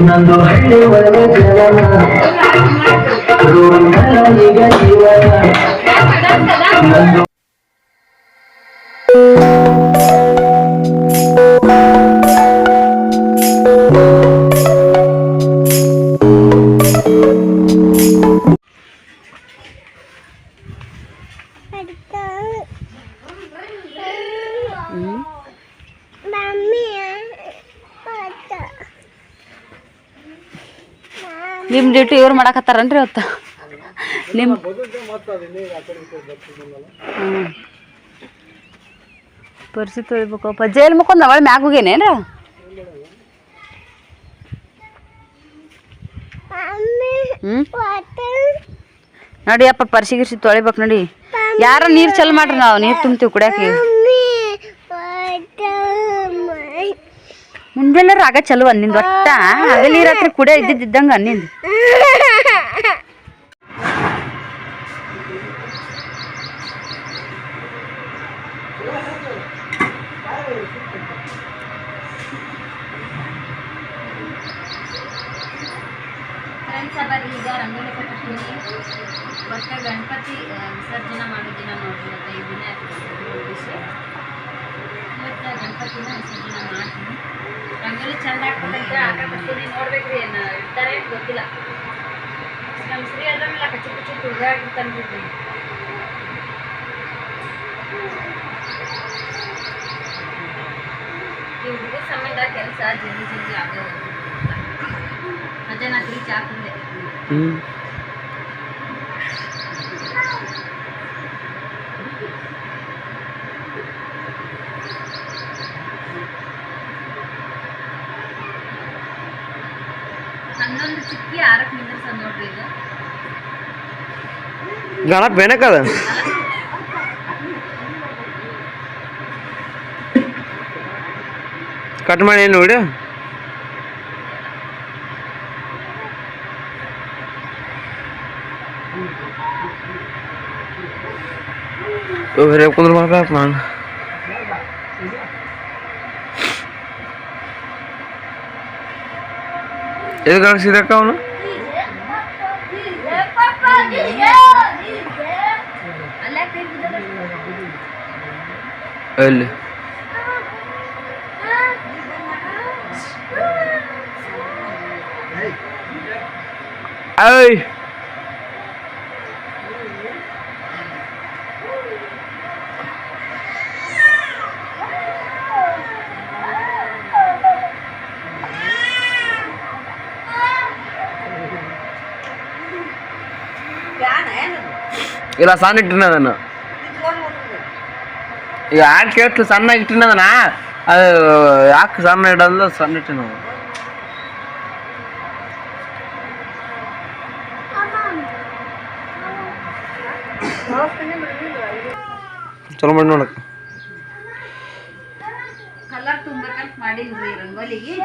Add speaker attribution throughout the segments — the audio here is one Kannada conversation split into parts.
Speaker 1: ನಂದು ಹಳ್ಳಿ ಒಳಗೆ ಜಲನ ಈಗ ಜೀವನ. ನಂದು
Speaker 2: ಹ್ಮ್ ನಿಮ್ಮ ಡ್ಯೂಟಿ ಇವ್ರು ಮಾಡಕತ್ತಾರನ್ರಿ ಇವತ್ತು ನಿಮ್ಮ ಹ್ಞೂ ಪರಿಸ್ಥಿತಿ ತೊಳಿಬೇಕಪ್ಪ. ಜೈಲ್ ಮುಕ್ಕೊಂಡ್ ಅವಳ ಮ್ಯಾಗ ಹೋಗೇನೇನ್ರ? ಹ್ಞೂ ನೋಡಿ ಅಪ್ಪ, ಪರಿಸಿ ಗಿರ್ಸಿ ತೊಳಿಬೇಕು ನೋಡಿ. ಯಾರ ನೀರು ಚಲ್ ಮಾಡ್ರಿ ನಾವು, ನೀರು ತುಂಬ್ತೀವಿ ಕುಡಿಯಾಕ. ಮುಂಜಾನೆ ರಾಗ ಚಲೋ ಅನ್ನಿಂದ ಒಟ್ಟ. ಹಗಲಿ ರಾತ್ರಿ ಕುಡಿಯ ಇದ್ದಿದ್ದಂಗ ಅನ್ನಿಂದ.
Speaker 3: ಫ್ರೆಂಡ್ಸ್ ಬರ್ರಿ ಈಗ ರಂಗೋಲಿ ಕಟ್ಟಿಸ್ತೀನಿ ಒಟ್ಟು ಗಣಪತಿ ಆ, ವಿಸರ್ಜನೆ ಮಾಡೋ ದಿನ ನೋಡ್ರಿ ಇವತ್ತು ಈ ದಿನ ವಿಷಯ ಇವತ್ತು ಗಣಪತಿನ ವಿಸರ್ಜನೆ ಮಾಡ್ತೀನಿ ರಂಗೋಲಿ ಚಂದ ಆಗ್ತದಂತ ಆಟ ಬರ್ತೀನಿ ನೋಡ್ಬೇಕ್ರಿ ಏನು ಇರ್ತಾರೆ ಗೊತ್ತಿಲ್ಲ. ನಮ್ಮ ಶ್ರೀ ಅದ್ರಲ್ಲ ಕಚ್ಚಿ ಕಚ್ಚಿ ತುಳ್ದಾಗಿರ್ತಾನೆ ಬಿಡ್ರಿ ಈ ಹುಡುಗರ ಸಂಬಂಧ ಕೆಲಸ ಜಲ್ದಿ ಜಲ್ದಿ ಆಗೋದು. ಮಧ್ಯಾಹ್ನ ಚಾ ಕುಡಿದೆ
Speaker 1: ಹ್ಮ್
Speaker 3: ಹನ್ನೊಂದು ಚಿಕ್ಕಿ ಆರಕ್ಕೆ ನಿಂದಿರ್ಸೋದು ನೋಡ್ರಿ ಇದು
Speaker 1: ಗಣಪ ಬೇನಕ್ಕದ ಕಟ್ ಮಾಡಿ ಏನು ನೋಡಿ ಬೇರೆ ಕುಂದ್ರ ಮಾಡ್ಬೇಕು ನಾನು ಎಲ್ಲಿ ಕಳಿಸಿದಕ್ಕ ಅವನು
Speaker 3: ಅಲ್ಲೇ ಕೈ ಬಿದ್ದದ.
Speaker 1: ಎಲ್ಲಿ ಐ ಇಲ್ಲ ಸಣ್ಣ ಇಟ್ಟಿನ ಅದನ್ನು ಈಗ ಯಾಕೆ ಕೇಳ್ತು ಸಣ್ಣ ಇಟ್ಟಿನದನ ಅದು ಯಾಕೆ ಸಣ್ಣ ಇಡಲ್ಲ ಸಣ್ಣ ಇಟ್ಟಿನ ಚಲೋ ಮಾಡಿ ನೋಡಕ್ಕ
Speaker 3: ಕಲರ್ ತುಂಬಬೇಕಂತ ಮಾಡಿಲ್ರಿ ರಂಗೋಲಿಗೆ.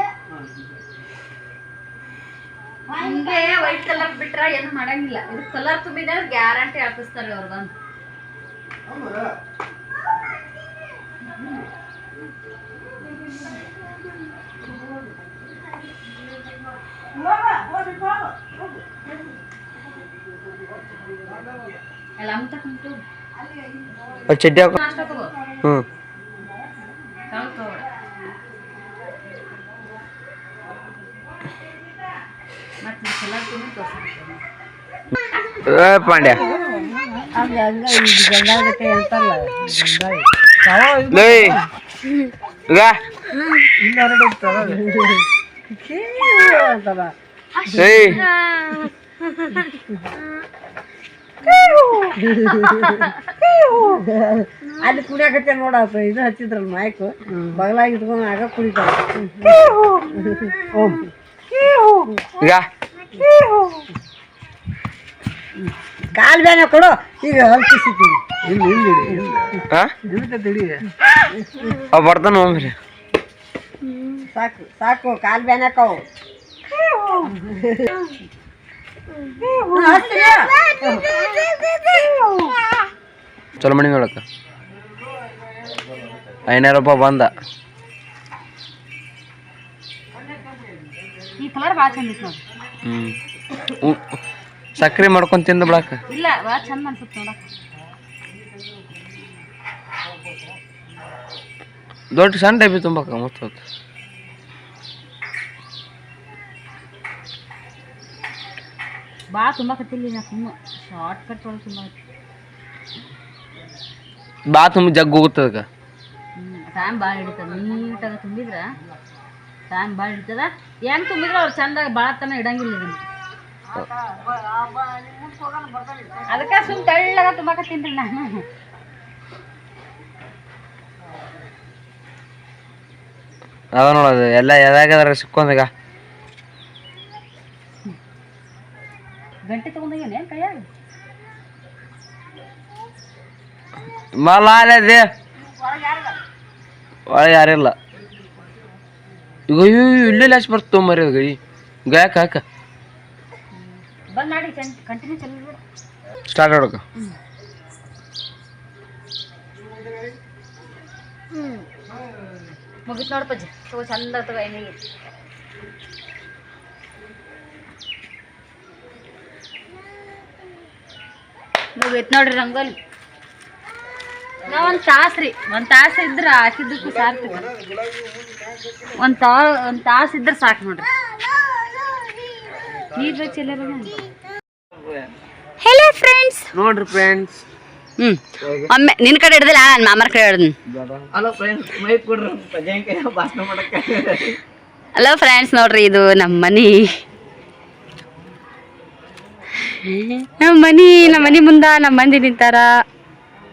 Speaker 3: ಹಿಂಗೆ ವೈಟ್ ಕಲರ್ ಬಿಟ್ರ ಏನು ಮಾಡಂಗಿಲ್ಲ. ಇದು ಕಲರ್ ತುಂಬಿದ್ರೆ ಗ್ಯಾರಂಟಿ ಹಾಕಿಸ್ತಾರೆ ಅವ್ರು ಬಂದು ಎಲ್ಲ ಅಮ್ತ ಕುಂತು
Speaker 1: ಅದು ಚಡ್ಡಿ ಹಾಕೋ ಹ್ಞೂ ಪಾಂಡ್ಯ. ಲೇ. ಏಯ್.
Speaker 4: ಅಲ್ಲಿ ಕುಡಿಯಾಕತ್ತೆ ನೋಡಪ್ಪ ಇದು ಹಚ್ಚಿದ್ರಲ್ಲ ಮೈಕು. ಬಗಲಾಗಿ ಇಟ್ಕೊಂಡು ಆಗ ಕುಡಿತಾರ.
Speaker 1: ಈಗ.
Speaker 4: ಕಾಲ್ ಬ್ಯಾನೆ ಕೊಡು ಈಗ ಹಲ್ಕಿಸಿತೀನಿ
Speaker 1: ಹಿಂದ್ ಹಿಂದ್ ಹಿಡಿ ಹಿಂದ್. ಹಾ? ಅವ್ ಬರ್ತಾನ
Speaker 4: ಸಾಕು ಸಾಕು ಕಾಲ್ ಹಾಕವು
Speaker 1: ಚಲೋ ಮಣಿ ನೋಡಕ್ಕ. ಐನೂರು ರೂಪಾಯಿ ಬಂದ.
Speaker 5: ಈ ಕಲರ್ ಭಾಳ ಚಂದ ಇತ್ತು
Speaker 1: ಹ್ಞೂ ಸಕ್ರೆ ಮಾಡ್ಕೊಂಡ್ ತಿಂದು ಬಿಡಕ್ಕ
Speaker 5: ಇಲ್ಲ ಭಾಳ ಚಂದ ಅನ್ಸುತ್ತೆ ನೋಡಕ್ಕೆ.
Speaker 1: ದೊಡ್ಡ ಸಣ್ಣ ಡಬ್ಬಿ ತುಂಬಕ್ಕ ಮಸ್ತ್ ಹೊತ್ತು
Speaker 5: ಭಾಳ ತುಂಬಾಕತ್ತಿಲ್ಲ ನಾ ತುಂಬ ಶಾರ್ಟ್ ಕಟ್ ಒಳಗೆ ತುಂಬ
Speaker 1: ಬಾ ತುಂಬ ಜಗ್ ಅದಕ್ಕೆ.
Speaker 5: ಟೈಮ್ ಭಾಳ ಹಿಡಿತದ. ನೀಟಾಗಿ ತುಂಬಿದ್ರೆ ಟೈಮ್ ಭಾಳ ಹಿಡಿತದ. ಹೆಂಗೆ ತುಂಬಿದ್ರೆ ಅವ್ರು ಚಂದಾಗ ಭಾಳ ತನ ಇಡಂಗಿಲ್ಲ ಇದನ್ನು. ಅದಕ್ಕೆ ಸುಮ್ ತೆಳ್ಳಗ ತುಂಬಾಕತ್ತೀನಿ ನಾನು.
Speaker 1: ಅದ ನೋಡೋದು ಎಲ್ಲ ಎದಾಗದಾರ ಸಿಕ್ಕೊಂದಾಗ ಮಲ ಅಲ್ಲದೆ ಒಳಗೆ ಯಾರಿಲ್ಲ ಈಗ ಅಯ್ಯೋ ಇಲ್ಲೇ ಲಾಸ್ ಬರ್ತ ಅದು ಗಡಿ ಗಾಯಕ ಹಾಕ. ಸ್ಟಾರ್ಟ್ ಮಾಡೋಕ.
Speaker 5: ಮುಗಿತ್ ನೋಡಪ್ಪ ತಗೋ ಚಂದ ತಗೋ ಎಣ್ಣೆಗೆ. ಮುಗಿತ್ ನೋಡ್ರಿ ರಂಗೋಲಿ. ಒಂದು ತಾಸು ರೀ ಒಂದು ತಾಸು ಇದ್ರೆ ಹಾಕಿದ್ದಕ್ಕೂ ಸಾಕು ಒಂದು ತಾ ಒಂದು ತಾಸು ಇದ್ರೆ ಸಾಕು ನೋಡ್ರಿ. ನೀರು ಬೇಕು ಚೆಲ್ಲ ಹೆಲೋ ಫ್ರೆಂಡ್ಸ್
Speaker 1: ನೋಡ್ರಿ ಫ್ರೆಂಡ್ಸ್
Speaker 3: ಹ್ಞೂ ಒಮ್ಮೆ ನಿನ್ನ ಕಡೆ ಹಿಡ್ದಿಲ್ಲ ನನ್ನ ಮಾಮರ ಕಡೆ ಹಿಡ್ದು
Speaker 1: ಹಲೋ ಫ್ರೆಂಡ್ಸ್ ಮೈ ಕೊಡ್ರಿ ಪಜಾಂಕಾಯ ಭಾಷಣ ಮಾಡಕ್ಕೆ
Speaker 3: ಹಲೋ ಫ್ರೆಂಡ್ಸ್ ನೋಡ್ರಿ ಇದು ನಮ್ಮ ಮನಿ. ನಮ್ಮ ಮನಿ ನಮ್ಮ ಮನಿ ಮುಂದ ನಮ್ಮ ಮಂದಿ ನಿಂತಾರ.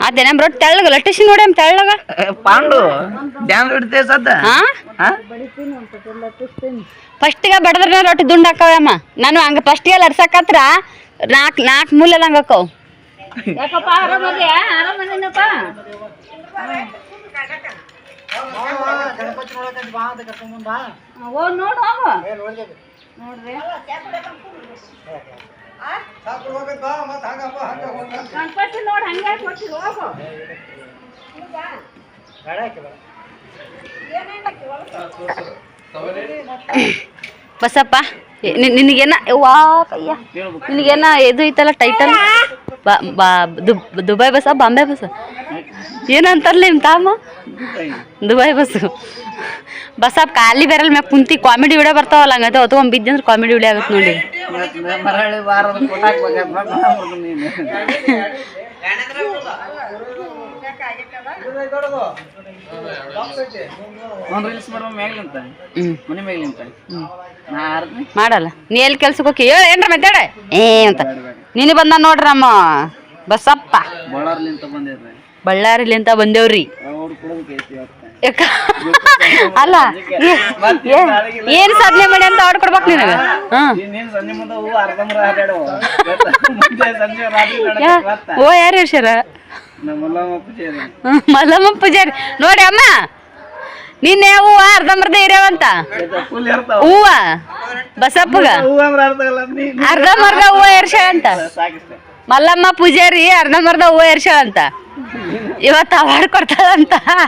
Speaker 1: ಕೂಲಿಂಗ್
Speaker 3: ನಮ್ಮ ರೊಟ್ಟಿ ತೆಳ್ಳಗ ಲಟ್ಟಿಸಿ ನೋಡಿ ತೆಳ್ಳಗ?
Speaker 1: ಪಾಂಡು ಡ್ಯಾಮ್ ಹಿಡ್ತೇ ಸದ್ದ?
Speaker 3: ಹಾ? ಫಸ್ಟಿಗೆ ಬಡದ್ರ ರೊಟ್ಟಿ ದುಂಡ್ ಹಾಕವಮ್ಮ ನಾನು ಹಂಗ ಫಸ್ಟಿಗೆ ಲಡ್ಸಕತ್ರ ನಾಲ್ಕು ನಾಲ್ಕು ಮೂಲೆಲ್ಲ ಹಂಗ ಹಾಕವ್.
Speaker 5: ಹೋಗು.
Speaker 3: ಬಸಪ್ಪ ನಿನಗೇನ ವಾ ನಿನಗೇನ ಇದು ಐತಲ್ಲ ಟೈಟಲ್ ದುಬ್- ಬಸ್ಸ ಬಾಂಬೆ ಬಸ್ ಏನಂತಾರಲ್ಲ ನಿಮ್ಮ ತಾಮ? ದುಬೈ ಬಸ್ಸು. ಬಸಪ್ಪ ಖಾಲಿ ಬೇರಲ್ ಮ್ಯಾಗ ಕುಂತಿ ಕಾಮಿಡಿ ವಿಡಿಯೋ ಬರ್ತಾವಲ್ಲ ಹಂಗದ ಒಂದು ಬಿದ್ದೆ ಅಂದ್ರೆ ಕಾಮಿಡಿ ವಿಡಿಯೋ ಆಗತ್ತೆ ನೋಡಿ. ಮಾಡಲ್ಲ. ನೀ ಎಲ್ಲಿ ಕೆಲ್ಸಕ್ಕೆ ಹೋಗಿ ಹೇಳ ಏನ್ರ ಮಾತಾಡ ಏ ಅಂತ. ನೀನು ಬಂದ ನೋಡ್ರಮ್ಮ ಬಸಪ್ಪ.
Speaker 1: ಬಳ್ಳಾರ್ಲಿಂತ
Speaker 3: ಬಂದೇವ್ರಿ. ಯಾಕ? ಅಲ್ಲ ಏನ್ ಸಾಧನೆ ಮಾಡಿ ಅಂತ ಆರ್ಡರ್ ಕೊಡ್ಬೇಕು ನಿನಗ ಓ, ಯಾರು
Speaker 1: ನಮ್ಮ ಮಲ್ಲಮ್ಮ ಪೂಜಾರಿ.
Speaker 3: ನೋಡಿ ಅಮ್ಮ, ನಿನ್ನೆ ಹೂವ ಅರ್ಧಂಬರ್ಧ ಇರ್ಯಾವಂತ ಹೂವ, ಬಸಪ್ಪಗ. ಅರ್ಧಂಬರ್ಧ ಹೂವ
Speaker 1: ಸಾಕಿಷ್ಟೆ
Speaker 3: ಮಲ್ಲಮ್ಮ ಪೂಜಾರಿ ಅರ್ಧಂಬರ್ಧ ಹೂವು ಎರ್ಸ್ಯಾಳಂತ ಇವತ್ತು ಅವಾರ್ಡ್ ಕೊಡ್ತಾಳಂತ.
Speaker 1: ಅಂತ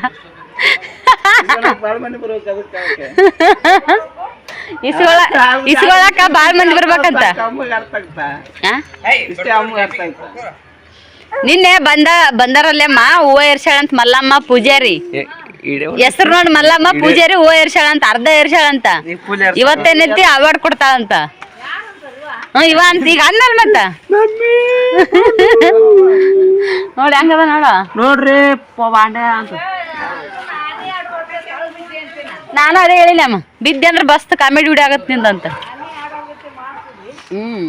Speaker 3: ಇಸ್ಕೊಳ ಇಸ್ಕೊಳಕ ಬಾಳ್ ಮಂದಿ ಬರ್ಬೇಕಂತ. ನಿನ್ನೆ ಬಂದ ಬಂದಾರಲ್ಲಮ್ಮ ಹೂವ ಏರ್ಸಾಳಂತ ಮಲ್ಲಮ್ಮ ಪೂಜಾರಿ. ಹೆಸರು ನೋಡಿ ಮಲ್ಲಮ್ಮ ಪೂಜಾರಿ ಹೂವ ಏರ್ಸಾಳಂತ ಅರ್ಧ
Speaker 1: ಏರ್ಸಾಳಂತ
Speaker 3: ಇವತ್ತೇನೈತಿ ಅವಾರ್ಡ್ ಕೊಡ್ತಾಳಂತ. ಇವ ಅಂತ ಈಗ ಅಂದಲ್ ಮತ್ತ? ನೋಡಿ ಹಂಗದ ನೋಡ.
Speaker 1: ನೋಡ್ರಿ ಬಾಂಡೆ ಅಂತ.
Speaker 3: ನಾನು ಅದೇ ಹೇಳಿಲ್ಲ ಅಮ್ಮ ಬಿದ್ದೆ ಅಂದ್ರೆ ಬಸ್ ಕಾಮಿಡಿ ವಿಡಿಯೋ ಆಗತ್ತೆ ನಿಂದಂತ. ಹ್ಮ್.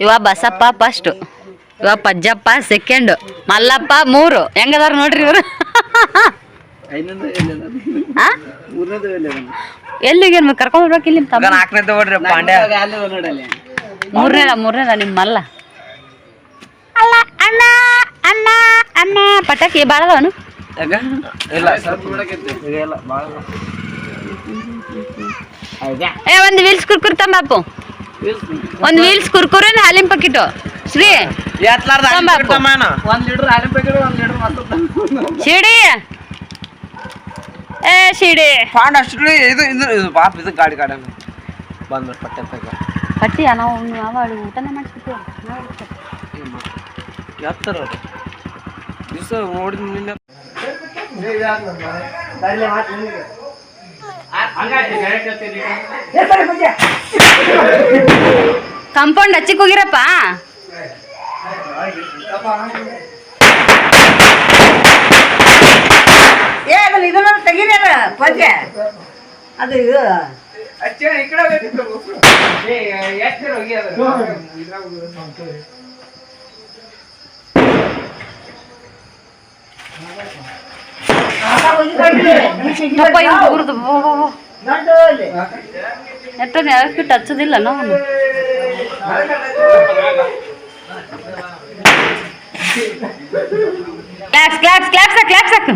Speaker 3: ಇವ ಬಸಪ್ಪ ಫಸ್ಟ್ ಇವ ಪಜ್ಜಪ್ಪ ಸೆಕೆಂಡ್ ಮಲ್ಲಪ್ಪ ಮೂರು. ಹೆಂಗದಾರ ನೋಡ್ರಿ ಇವರು? ಎಲ್ಲಿಗೆ ಕರ್ಕೊಂಡ್ ಬರ್ಬೇಕು ಇಲ್ಲಿ ತಮ್ಮ?
Speaker 1: ನಾಲ್ಕನೇ ತಗೊಳ್ರಿ ಪಾಂಡ್ಯ.
Speaker 3: ಮೂರನೇದ ಮೂರನೇದ ನಿಮ್ಮ ಮಲ್ಲ? ಅಲ್ಲ ಅಣ್ಣ ಅಣ್ಣ ಅಣ್ಣ. ಪಟಾಕಿ ಬಾಳದವನು ಏ ಒಂದು ವೀಲ್ಸ್ ಕುರ್ಕುರ್ ತಂಬಾಪು ಒಂದು ವೀಲ್ಸ್ ಕುರ್ಕುರ್ ಹಾಲಿಂ ಪಕ್ಕಿಟು ಶ್ರೀ.
Speaker 1: ಒಂದ್ ಲೀಟರ್ ಹಾಲಿನ ಪ್ಯಾಕೆಟ್ ಒಂದ್ ಲೀಟರ್
Speaker 3: ಏ ಶಿಡಿ.
Speaker 1: ಪಾಂಡ್ ಅಷ್ಟು ಇದು ಇದು ಇದು ಪಾಪ ಇದು ಗಾಡಿ ಗಾಡಿ. ಬಂದ್ಬಿಟ್ಟು ಪಟ್ಟೆ ಪ್ಯಾಕೆಟ್
Speaker 3: ಪಟ್ಟಿಯ ನಾವು ನಾವು ಅಲ್ಲಿ ಊಟನೇ ಮಾಡಿಸ್ಬಿಟ್ಟು
Speaker 1: ಎತ್ತರ ದಿವಸ ನೋಡಿದ ನಿನ್ನೆ.
Speaker 3: ಕಂಪೌಂಡ್ ಹಚ್ಚಿಕ್ ಹೋಗಿರಪ್ಪ.
Speaker 4: ಅದನ್ನ ಇದನ್ನ ತೆಗೀರಿ ಅದ ಪದ್ಯ. ಅದು ಇದು.
Speaker 3: ಎಟ್ಟ ನೆಲಕ್ಕಿಟ್ಟು ಹಚ್ಚೋದಿಲ್ಲ ನಾವು. ಕ್ಲಾಪ್ಸ್ ಕ್ಲಾಪ್ಸ್ ಕ್ಲಾಪ್ಸ್ ಕ್ಲಾಪ್ಸ್ ಹಾಕು.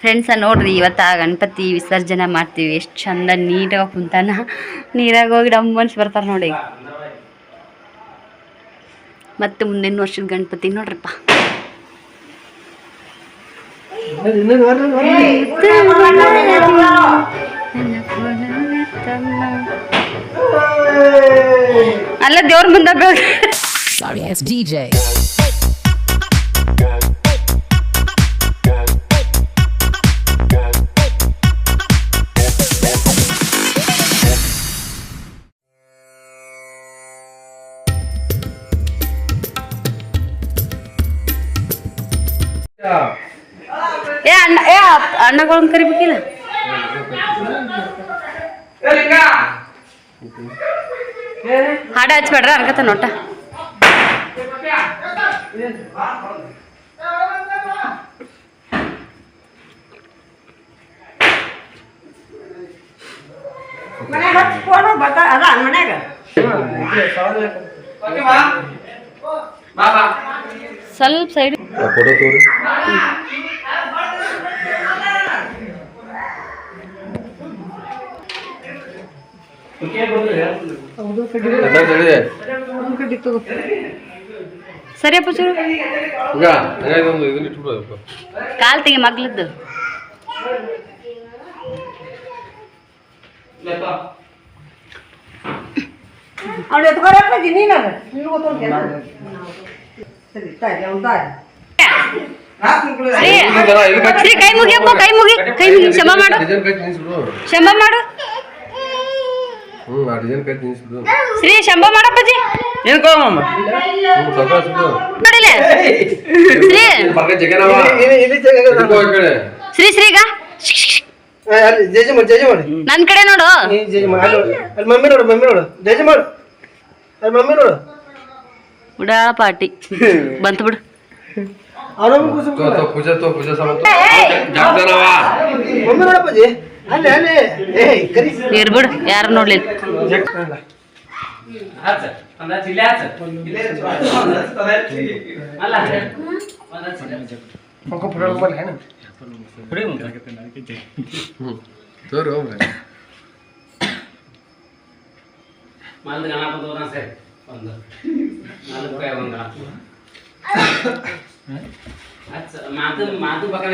Speaker 3: ಫ್ರೆಂಡ್ಸ ನೋಡ್ರಿ ಇವತ್ತು ಆ ಗಣಪತಿ ವಿಸರ್ಜನೆ ಮಾಡ್ತೀವಿ. ಎಷ್ಟು ಚಂದ ನೀಟಾಗಿ ಕುಂತಾನ. ನೀರಾಗ ಹೋಗಿ ಡಮ್ ಮನ್ಸು ಬರ್ತಾರೆ ನೋಡಿ. ಮತ್ತೆ ಮುಂದಿನ ವರ್ಷದ ಗಣಪತಿ ನೋಡ್ರಪ್ಪ. ಅಲ್ಲ ದೇವ್ರ ಮುಂದಾಗ ಅಣ್ಣಗಳನ್ನ ಕರಿಬೇಕಿಲ್ಲ? ಹಾಡ ಹಚ್ಬೇಡ್ರ ಅನ್ಕತ ನೋಟ. ಸ್ವಲ್ಪ ಸೈಡ್
Speaker 1: ಫೋಟೋ ಅಪ್ಪ
Speaker 3: ಸರಿಯಪ್ಪ ಚೂರು ಕಾಲ್ ತೆಗಿ ಮಗ್ಲದ್ದು.
Speaker 4: ಅವ್ನು ನಿನ್ಗೆ ಸರಿ ತಾಯಿ ಅವ್ನು ತಾಯಿ.
Speaker 3: ಶ್ರೀ ಶ್ರೀ ಕೈ ಮುಗಿಯಪ್ಪ ಕೈ ಮುಗಿ ಕೈ ಮುಗಿ. ಕ್ಷಮ ಮಾಡು.
Speaker 1: ಡಿಸೈನ್ ಕೈ ತಿನ್ಸ್ಬಿಡು
Speaker 3: ಶಂಭ ಮಾಡು.
Speaker 1: ಹ್ಞೂ ಕೈ
Speaker 3: ಶ್ರೀ ಶಂಭ ಮಾಡಪ್ಪಜಿ?
Speaker 1: ಹ್ಞೂ
Speaker 3: ನೋಡಿಲ್ಲ ಶ್ರೀ?
Speaker 1: ಪಕ್ಕ ಜಗನವ ಇಟ್ಕೋ ಈ ಕಡೆ.
Speaker 3: ಶ್ರೀ ಶ್ರೀಗ?
Speaker 6: ಜೇಜಿ ಮಾಡಿ.
Speaker 3: ನನ್ ಕಡೆ ನೋಡು.
Speaker 6: ಜೇಜಿ ಮಾಡಿ ಅಲ್ಲಿ ಅಲ್ಲಿ ಮಮ್ಮಿ ನೋಡು ಮಮ್ಮಿ ನೋಡು. ಜೇಜಿ ಮಾಡು. ಅಲ್ಲಿ ಮಮ್ಮಿ ನೋಡು.
Speaker 3: ಪಾಟಿ ಬಂತು ಬಿಡು.
Speaker 6: ಅವನಮ್ಮ ಕೂಸು
Speaker 1: ತೋ ತೋ ಪೂಜೆ ತೋ. ಪೂಜೆ
Speaker 6: ಮಮ್ಮಿ ನೋಡಪ್ಪಾಜಿ? ಅಲ್ಲಿ ಅಲ್ಲಿ ಏಯ್ ಕರಿ
Speaker 3: ಇರ್ಬಿಡು ಯಾರು ನೋಡ್ಲಿಲ್ಲ
Speaker 6: ಪಂಕ ಪುರಾಣ ಮಾಡಿ ಹೇನ
Speaker 1: ಹ್ಞೂ ತೋರಿ ಹೋಗ್ರಿ
Speaker 7: ಮಲ್ದ ಗಣಪತಿ ಹೋದ ಸರಿ ಒಂದು ನಾಲ್ಕು ರೂಪಾಯಿ ಒಂದು ಗಣಪತಿ ಅಚ್ಚ ಮಾತು ಮಾತು ಬಕಲ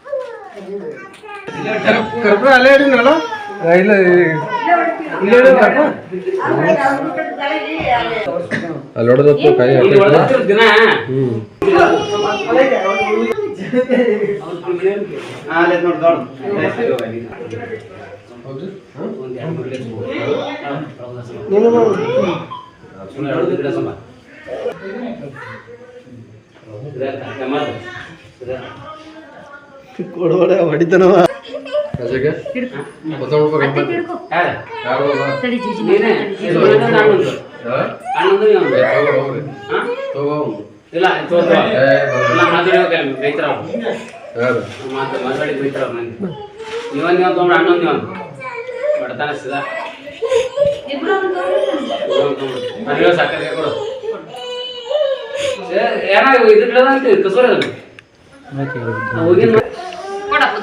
Speaker 7: కరెక్ట్
Speaker 6: అల్లేడు కదా రైలు ఇల్లేడు కరెక్ట్
Speaker 4: అల్లొడదొత్తు కై
Speaker 7: అల్లొడదొత్తు
Speaker 4: దిన ఆ లేదు నోడు దొడ ಹೌದು
Speaker 7: ಒಂದು ಎರಡು ಪ್ಲೇಸ್ ಹೋಗೋದು
Speaker 5: ನೀನು
Speaker 7: ಸುಮ್ಮನೆ ಎರಡು ಗಿಡ ಸಮ
Speaker 5: ಕೊಡೋಡೆ ಹೊಡಿತಾನವ?
Speaker 7: ಇಲ್ಲ ಮಾತಾಡಿ ಬೈತಾರ. ನೀವೊಂದು ನೀವು ತೊಗೊಂಡು ನೀವು ಒಂದು. ಹೊಡ್ತಾನೆ ಸಿದ. ಮನೆಗೆ ಸಕ್ಕರೆ ಕೊಡು. ಏ, ಏನೋ ಕಸೋರ ಹೋಗಿನ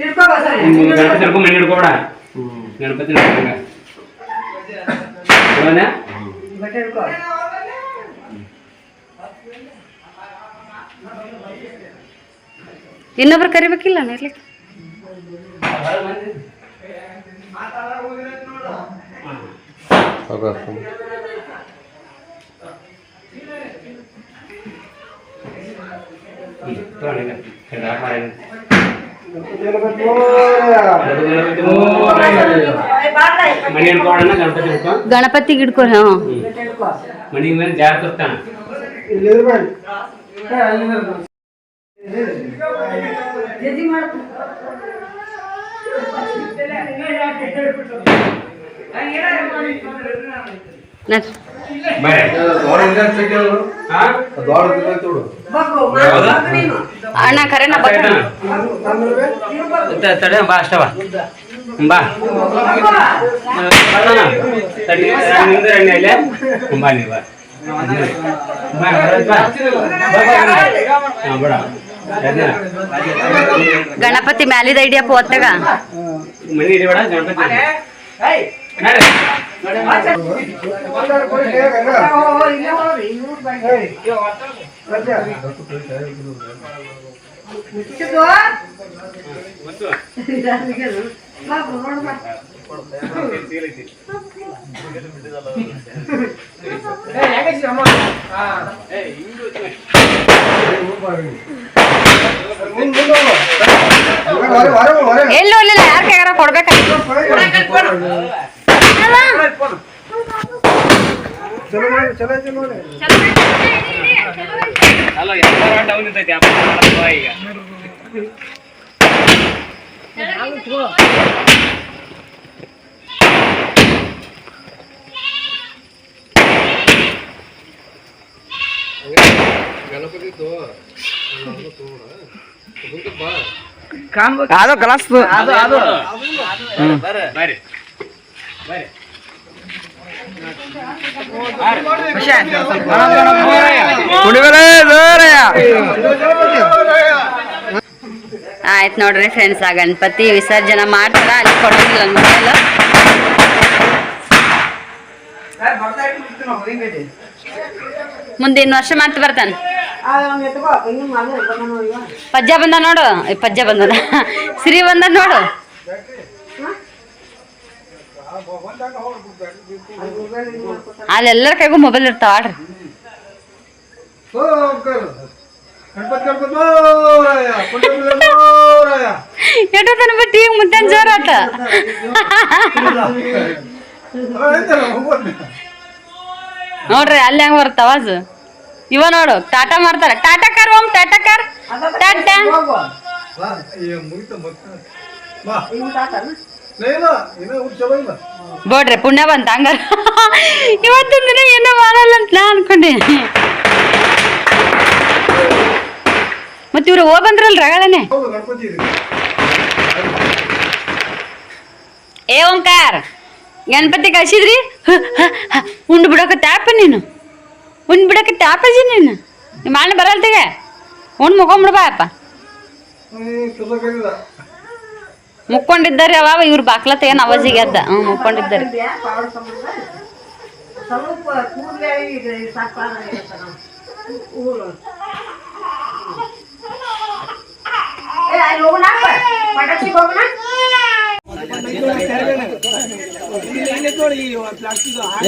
Speaker 5: ಇಲ್ಲಿ ಇರ್ಬೇಡಿ. ಏ, ಅಲ್ಲಿ ಇರ್ಬೇಡಿ.
Speaker 2: ಜಲ್ದಿ ಮಾಡು.
Speaker 3: ನಡ್ರಿ
Speaker 7: ಬರ್ರಿ
Speaker 4: ಹಚ್ಚಕ್ಕೆ ಹೇಳು.
Speaker 7: ಹಾ
Speaker 4: ಆ ದ್ವಾರ ಹಿಂಗೆ ಹಚ್ಚಿ ಬಿಡು.
Speaker 3: ಅಣ್ಣ ಕರೆನ
Speaker 7: ತಡೆ ಬಾ ಅಷ್ಟ ಬಾ. ನೀ?
Speaker 3: ಗಣಪತಿ ಮ್ಯಾಲಿದ ಐಡಿಯಪ್ಪ ಒತ್ತಾಗ
Speaker 7: ಮನೆ ಗಣಪತಿ.
Speaker 2: ಇಲ್ಲ
Speaker 5: ಇಲ್ಲೇ.
Speaker 3: ಎಲ್ಲಿ ಹೋಗ್ಲಿಲ್ಲ ಯಾರ ಕೈಗಾರ ಕೊಡ್ಬೇಕಾಗಿತ್ತು
Speaker 5: ಅದು ಕಲಾಸ್ತು
Speaker 7: ಅದು ಅದು. ಬರ್ರಿ. ಬರ್ರಿ.
Speaker 3: ಆಯ್ತು ನೋಡ್ರಿ ಫ್ರೆಂಡ್ಸ್ ಆ ಗಣಪತಿ ವಿಸರ್ಜನೆ ಮಾಡ್ತಾರ? ಅಲ್ಲಿ ಕೊಡೋದಿಲ್ಲ ಮೊಬೈಲ್ ಮುಂದಿನ ವರ್ಷ ಮತ್ತೆ ಬರ್ತಾನೆ. ಪಜ್ಜ ಬಂದ ನೋಡು ಪಜ್ಜ ಬಂದದ. ಸಿರಿ ಬಂದ ನೋಡು. ಅಲ್ಲೆಲ್ಲರ ಕೈಗೂ ಮೊಬೈಲ್ ಇರ್ತಾವ ಆಡ್ರಿ. ಎಷ್ಟೋ ತನ ಬಿಟ್ಟು ಈಗ ಮುಟ್ಟನ್ ಜೋರ ಆತ ನೋಡ್ರಿ ಅಲ್ಲಿ ಹೆಂಗ್ ಬರ್ತಾವ ಅವಾಜ್ ಇವ ನೋಡು ಟಾಟಾ ಮಾಡ್ತಾರ. ಟಾಟಾ ಕಾರ್ ಓಮ್ ಟಾಟಾ ಕಾರ್. ಟಾಟಾ. ಬೋಡ್ರೆ ಪುಣ್ಯ ಬಂತ ಹಂಗಾರ. ಇವತ್ತಿನ ದಿನ ಏನೋ ಮಾಡಲ್ಲ ಅಂತ ನಾ ಅನ್ಕೊಂಡೆ. ಮತ್ತೆ ಇವ್ರು ಹೋಗ್ ಬಂದ್ರಲ್ಲ ರಗಳನೆ? ಏ ಓಂಕಾರ ಗಣಪತಿ ಕಳ್ಸಿದ್ರಿ? ಉಂಡು ಬಿಡಕ ಟ್ಯಾಪ ನೀನು? ಉಂಡು ಬಿಡಕ ಟ್ಯಾಪಜಿ ನೀನು? ನಿಮ್ಮ ಅಣ್ಣ ಬರಲ್ತಿಗೆ? ಉಂಡು ಮುಗೊಂಬಿಡ್ಬಾ ಅಪ್ಪ ಮುಕ್ಕೊಂಡಿದ್ದಾರೆ ಅವ ಇವ್ರು ಬಾಕ್ಲ ತೆಗನ್ ಅವಾಜಿಗೆ ಎದ್ದ? ಹ್ಞೂ ಮುಕ್ಕೊಂಡಿದ್ದಾರೆ.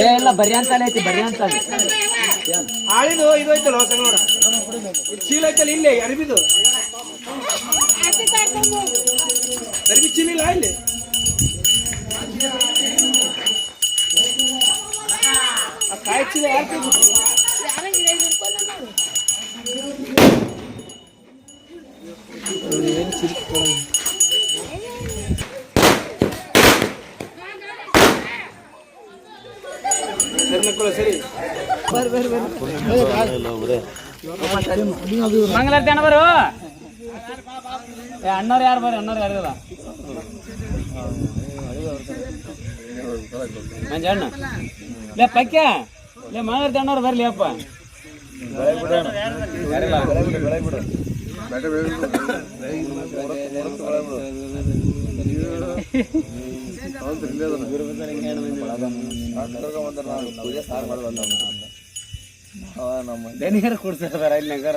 Speaker 8: ಎಲ್ಲ ಬರಿ ಅಂತ ಐತಿ ಬರಿ ಅಂತ
Speaker 6: ಹಾಳಿದು ಇದು ಐತಲ್ಲ ಹೊಸ ನೋಡ? ಚೀಲ ಐತಲ್ಲ ಇಲ್ಲೇ ಅರಿಬಿದು. ಅರಿಬಿ ಚೀಲ ಇಲ್ಲ ಇಲ್ಲಿ ಆ ಕಾಯಿ ಚೀಲ ಯಾರು ತೆಗ್ದು? ಸರಿ ಮಕ್ಕಳು ಸರಿ
Speaker 7: ಮಂಗಳಾರತಿ ಅಣ್ಣ ಬರು ಏ ಅಣ್ಣವ್ರು ಯಾರು ಬರ್ರಿ ಅಣ್ಣವ್ರು ಯಾರು ಇಲ್ಲ ಮಂಜ ಅಣ್ಣ ಲೇ ಪಕ್ಯ ಲೇ ಮಂಗಳಾರತಿ ಅಣ್ಣವ್ರು ಬರ್ಲಿ ಅಪ್ಪ ದೇನಿಗಾರ ಕೊಡ್ಸಾರ ಇಲ್ಲಿ ನಂಗಾರ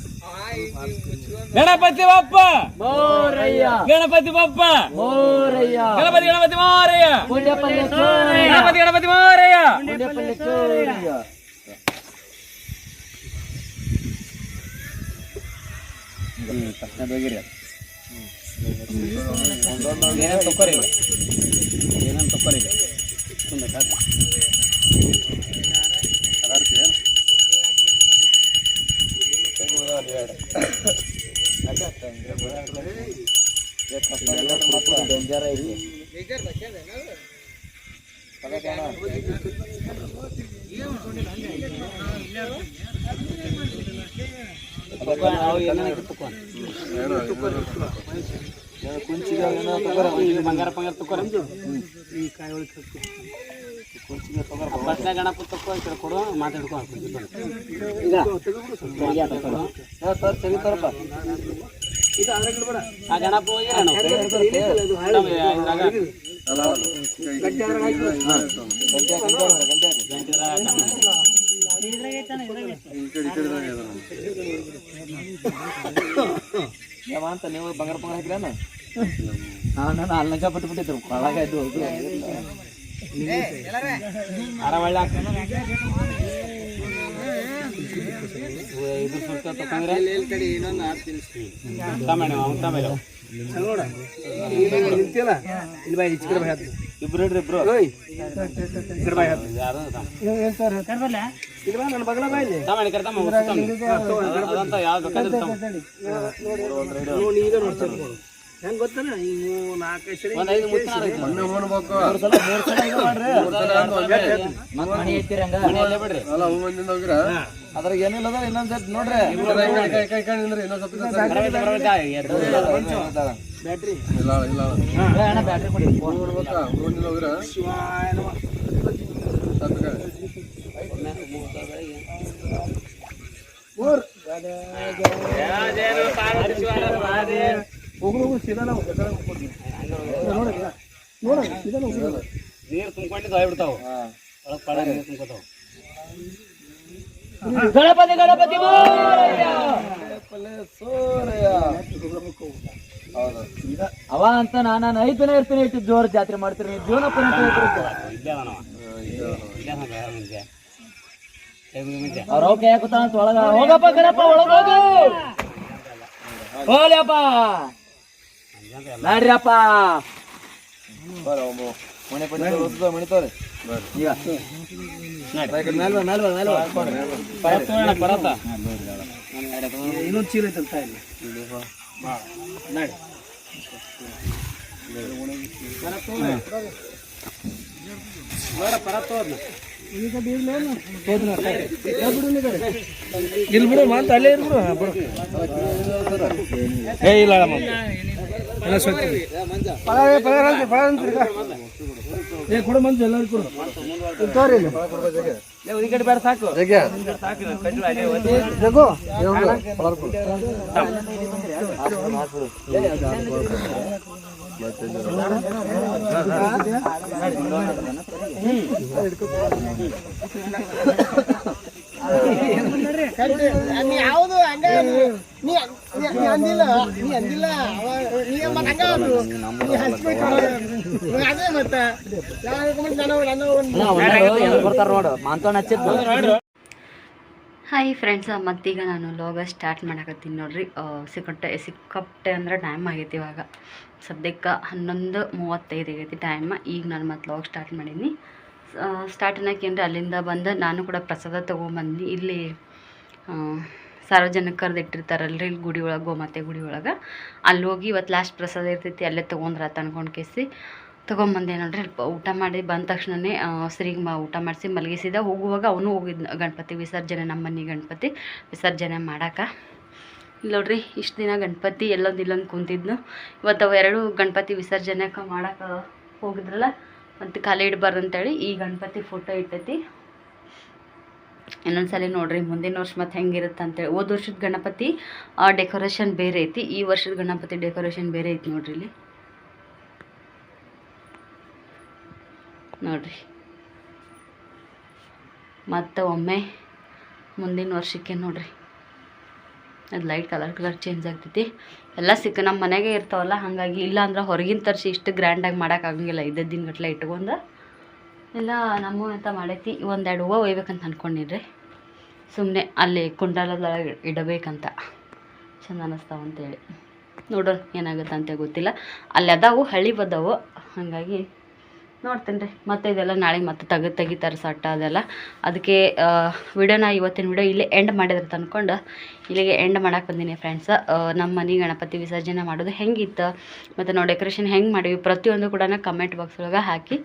Speaker 7: ಗಣಪತಿ ಬಪ್ಪ ಗಣಪತಿ ಬಪ್ಪ ಗಣಪತಿ ಗಣಪತಿ ಮೋರಯ್ಯ ಗಣಪತಿ ಗಣಪತಿ ಮೋರಯ್ಯ ಹ್ಮ್ ತಕ್ಷಣ ಹೋಗಿರಿ ಏನೇನು ತಕ್ಕೋರಿ ಈಗ ಏನೇನು ತಕ್ಕೋರಿ ಈಗ ಸುಮ್ಮನೆ ಕಾತು ಈ ಬಂಗಾರ ತಕ್ಕೋರ ಬಸ್ನ ಗಣಪ ತಕ್ಕೋ ಈ ಕಡೆ ಕೊಡು ಮಾತಾಡ್ಕೊ ಈಗ ಗಣಪ
Speaker 1: ಅಂತ ನೀವು ಬಂಗಾರ ಬಂಗಾರ ಹಾಕಿರೇನ
Speaker 7: ನಾನು ಅಲ್ಲಿ ಪಟ್ಟು ಬಿಟ್ಟಿದ್ರು ಅರ ಇಬ್ರು ಇಡ್ರಿ ಇಬ್ರು.
Speaker 6: ಕಡೆ ಬಾಯ್ ಹಾಕ್ತೀನಿ.
Speaker 7: ಯಾರು
Speaker 6: ಇಲ್ಲಿ ಬಾ ನನ್ನ ಬಗಲ ಬಾಯಲ್ಲಿ
Speaker 7: ತಮೇಣ ಕರೆ ಅದಂತ ಯಾವ್ದು ಬೇಕಾದ್ರೆ ತಮ್ಮ.
Speaker 6: ನೋಡಿ ಈಗ. ಹೆಂಗ್ ಗೊತ್ತನ? ನಾಲ್ಕೈದು ಸರಿ
Speaker 1: ಅದ್ರಾಗ ಏನಿಲ್ಲ ಅದ ಇನ್ನೊಂದ್ ನೋಡ್ರಿ.
Speaker 7: ಇಲ್ಲ ಬರವೈತೆ. ಆ, ಎದ್ದು.
Speaker 6: ಬ್ಯಾಟ್ರಿ? ಶಿವಾಯ ನಮಃ. ಮೂರ್ ಸೀದಾ ನಾವು ಸೀದಾ ನಾವು.
Speaker 7: ನೀರು ತುಂಬ್ಕೊಂಡಿದ್ದು ಒಳಗ್ ಪಡ ನೀರು ತುಂಬ್ಕೊತಾವ.
Speaker 8: ಗಣಪತಿ ಗಣಪತಿ ಅವ ಅಂತ ನಾನು ಐದು ದಿನ ಇರ್ತೀನಿ ಇಟ್ಟು ಜೋರ್ ಜಾತ್ರೆ ಮಾಡ್ತೀನಿ ಜೀವನ ಅವ್ರ ಒಳಗ. ಹೋಗಪ್ಪ ಗಣಪ್ಪ ಒಳಗ ಹೋಗು! ಹೋಗ್ಲಿಯಪ್ಪ ನಡ್ರಿಯಪ್ಪ ಮನೆ ಮಣಿತವ್ರಿ ಈಗ
Speaker 6: ಇನ್ನೊಂದು ಚೀಲ ಐತಂತ ಇಲ್ಲಿ ನಡಿ ಇಲ್ಲಿ ಬಿಡು ಮಾತ ಅಲ್ಲೇ ಇರ್ಬಿಡು ಬಿಡು. ಏ ಇಲ್ಲ. ಎಲ್ಲ ಸ್ವಚ್ಛ. ಪಗಾರ ಪಗಾರ ಅಂತೆ, ಪಗಾರ ಅಂತೆ. ಏ ಕೊಡು ಮಂದಿ ಎಲ್ಲರೂ ಕೊಡು. ತೋರಿ.
Speaker 8: ಈ ಕಡೆ ಬೇರೆ ಸಾಕು.
Speaker 6: ಜಗ್ಗು, ಇವ್ನು ಪಗಾರ ಕೊಡು.
Speaker 3: ಹಾಯ್ ಫ್ರೆಂಡ್ಸ್ ಮತ್ತೀಗ ನಾನು ಲಾಗ ಸ್ಟಾರ್ಟ್ ಮಾಡಕತ್ತೀನಿ ನೋಡ್ರಿ. ಸಿಕ್ಕಟ್ಟೆ ಸಿಕ್ಕಪ್ಪಟ್ಟೆ ಅಂದ್ರೆ ಟೈಮ್ ಆಗೈತಿ ಇವಾಗ. ಸದ್ಯಕ್ಕೆ ಹನ್ನೊಂದು ಮೂವತ್ತೈದು ಆಗೈತಿ ಟೈಮ್ ಈಗ ನಾನು ಮತ್ತೆ ಲಾಗ್ ಸ್ಟಾರ್ಟ್ ಮಾಡೀನಿ. ಸ್ಟಾರ್ಟ್ ಅನ್ನೋಕ್ಕೇನ್ರಿ ಅಲ್ಲಿಂದ ಬಂದು ನಾನು ಕೂಡ ಪ್ರಸಾದ ತೊಗೊಂಬಂದು ಇಲ್ಲಿ ಸಾರ್ವಜನಿಕರದ್ದು ಇಟ್ಟಿರ್ತಾರಲ್ರಿ ಇಲ್ಲಿ ಗುಡಿ ಒಳಗೆ, ಗೋಮಾತೆ ಗುಡಿ ಒಳಗೆ. ಅಲ್ಲಿ ಹೋಗಿ ಇವತ್ತು ಲಾಸ್ಟ್ ಪ್ರಸಾದ ಇರ್ತೈತಿ, ಅಲ್ಲೇ ತೊಗೊಂಡ್ರ ತಂದ್ಕೊಂಡು ಕೇಸಿ. ತೊಗೊಂಬಂದೆ ನೋಡ್ರಿ ಊಟ ಮಾಡಿ ಬಂದ ತಕ್ಷಣನೇ ಸರಿಗೆ ಮಾ, ಊಟ ಮಾಡಿಸಿ ಮಲಗಿಸಿದ. ಹೋಗುವಾಗ ಅವನು ಹೋಗಿದ್ನ ಗಣಪತಿ, ವಿಸರ್ಜನೆ ನಮ್ಮ ಮನೆ ಗಣಪತಿ. ವಿಸರ್ಜನೆ ಮಾಡಕ್ಕೆ ಇಲ್ಲಿ ನೋಡ್ರಿ ಇಷ್ಟು ದಿನ ಗಣಪತಿ ಎಲ್ಲೊಂದು ಇಲ್ಲೊಂದು ಕುಂತಿದ್ನು. ಇವತ್ತು ಅವೆರಡು ಗಣಪತಿ ವಿಸರ್ಜನೆಗೆ ಮಾಡೋಕೆ ಹೋಗಿದ್ರಲ್ಲ, ಮತ್ತು ಖಾಲಿ ಇಡಬಾರ್ದು ಅಂತೇಳಿ ಈ ಗಣಪತಿ ಫೋಟೋ ಇಟ್ಟೈತಿ. ಇನ್ನೊಂದ್ಸಲಿ ನೋಡ್ರಿ, ಮುಂದಿನ ವರ್ಷ ಮತ್ತೆ ಹೆಂಗಿರುತ್ತೆ ಅಂತೇಳಿ ಹೋದ ವರ್ಷದ ಗಣಪತಿ ಡೆಕೋರೇಷನ್ ಬೇರೆ ಐತಿ, ಈ ವರ್ಷದ ಗಣಪತಿ ಡೆಕೋರೇಷನ್ ಬೇರೆ ಐತಿ ನೋಡ್ರಿ ಇಲ್ಲಿ. ನೋಡ್ರಿ. ಮತ್ತು ಒಮ್ಮೆ ಮುಂದಿನ ವರ್ಷಕ್ಕೆ ನೋಡ್ರಿ. ಅದು ಲೈಟ್ ಕಲರ್ ಕಲರ್ ಚೇಂಜ್ ಆಗ್ತೈತಿ. ಎಲ್ಲ ಸಿಕ್ಕ ನಮ್ಮ ಮನೆಗೆ ಇರ್ತಾವಲ್ಲ, ಹಾಗಾಗಿ ಇಲ್ಲ ಅಂದ್ರೆ ಹೊರಗಿನ ತರಿಸಿ ಇಷ್ಟು ಗ್ರ್ಯಾಂಡಾಗಿ ಮಾಡೋಕ್ಕಾಗಂಗಿಲ್ಲ ಇದ್ದ ದಿನ ಗಟ್ಲೆ ಇಟ್ಕೊಂಡು ಎಲ್ಲ ನಮ್ಮ ಅಂತ ಮಾಡೈತಿ, ಒಂದೆರಡು ಹೂವು ಒಯ್ಬೇಕಂತ ಅಂದ್ಕೊಂಡಿದ್ರಿ ಸುಮ್ಮನೆ ಅಲ್ಲಿ ಕುಂಡಲದೊಳಗೆ ಇಡಬೇಕಂತ ಚಂದ ಅನ್ನಿಸ್ತಾವ ಅಂತೇಳಿ. ನೋಡೋಣ ಏನಾಗುತ್ತೆ ಅಂತ ಗೊತ್ತಿಲ್ಲ. ಅಲ್ಲಿ ಅದಾವು, ಹಳ್ಳಿ ಬದವು, ಹಾಗಾಗಿ ನೋಡ್ತೀನಿ ರೀ ಮತ್ತೆ ಇದೆಲ್ಲ ನಾಳೆ ಮತ್ತೆ ತೆಗೆ, ತೆಗಿತಾರೆ ಸಟ್ಟ ಅದೆಲ್ಲ. ಅದಕ್ಕೆ ವಿಡಿಯೋನ ಇವತ್ತಿನ ವಿಡಿಯೋ ಇಲ್ಲೇ ಎಂಡ್ ಮಾಡಿದ್ರೆ ಅಂದ್ಕೊಂಡು ಇಲ್ಲಿಗೆ ಎಂಡ್ ಮಾಡಕ್ಕೆ ಬಂದೀನಿ ಫ್ರೆಂಡ್ಸ್ ನಮ್ಮ ಮನೆ ಗಣಪತಿ ವಿಸರ್ಜನೆ ಮಾಡೋದು ಹೆಂಗಿತ್ತು, ಮತ್ತು ನಾವು ಡೆಕೋರೇಷನ್ ಹೆಂಗೆ ಮಾಡೀವಿ ಪ್ರತಿಯೊಂದು ಕೂಡ ಕಮೆಂಟ್ ಬಾಕ್ಸ್ ಒಳಗೆ ಹಾಕಿ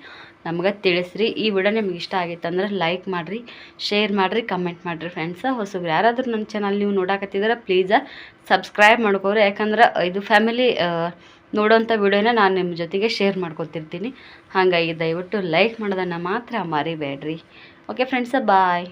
Speaker 3: ನಮ್ಗೆ ತಿಳಿಸ್ರಿ. ಈ ವಿಡಿಯೋ ನಿಮ್ಗೆ ಇಷ್ಟ ಆಗಿತ್ತು ಅಂದ್ರೆ ಲೈಕ್ ಮಾಡಿರಿ ಶೇರ್ ಮಾಡಿರಿ ಕಮೆಂಟ್ ಮಾಡಿರಿ ಫ್ರೆಂಡ್ಸ್ ಹೊಸಬ್ರು ಯಾರಾದರೂ ನಮ್ಮ ಚಾನಲ್ ನೀವು ನೋಡಕತ್ತಿದ್ರೆ ಪ್ಲೀಸ್ ಸಬ್ಸ್ಕ್ರೈಬ್ ಮಾಡ್ಕೋರಿ. ಯಾಕಂದ್ರೆ ಇದು ಫ್ಯಾಮಿಲಿ ನೋಡೋಂಥ ವಿಡಿಯೋನ ನಾನು ನಿಮ್ಮ ಜೊತೆಗೆ ಶೇರ್ ಮಾಡ್ಕೊತಿರ್ತೀನಿ. ಹಾಗಾಗಿ ದಯವಿಟ್ಟು ಲೈಕ್ ಮಾಡೋದನ್ನು ಮಾತ್ರ ಮರಿಬೇಡ್ರಿ. ಓಕೆ ಫ್ರೆಂಡ್ಸ ಬಾಯ್